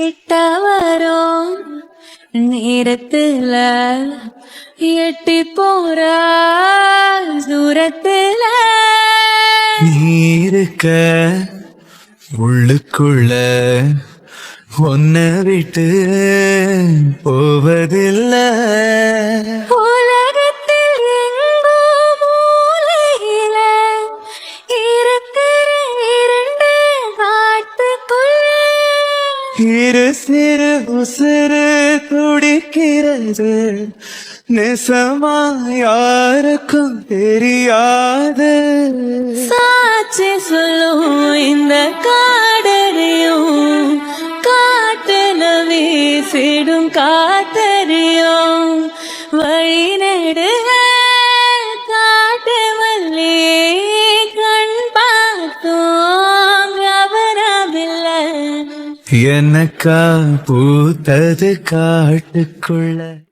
கிட்ட வரும் நேரத்துல எட்டி போற தூரத்துல. நீருக்க உள்ளுக்குள்ள ஒன்ன விட்டு போவதில்லை. இரு சிறு உசுறு துடிக்கிறது. நெசமா யாருக்கும் தெரியாது. சாட்சி சொல்லும் இந்த காடறியும் காட்டுல வீசிடும் காத்தறியும். வழி நெடுக எனக்கா பூத்தது காட்டுக்குள்ள.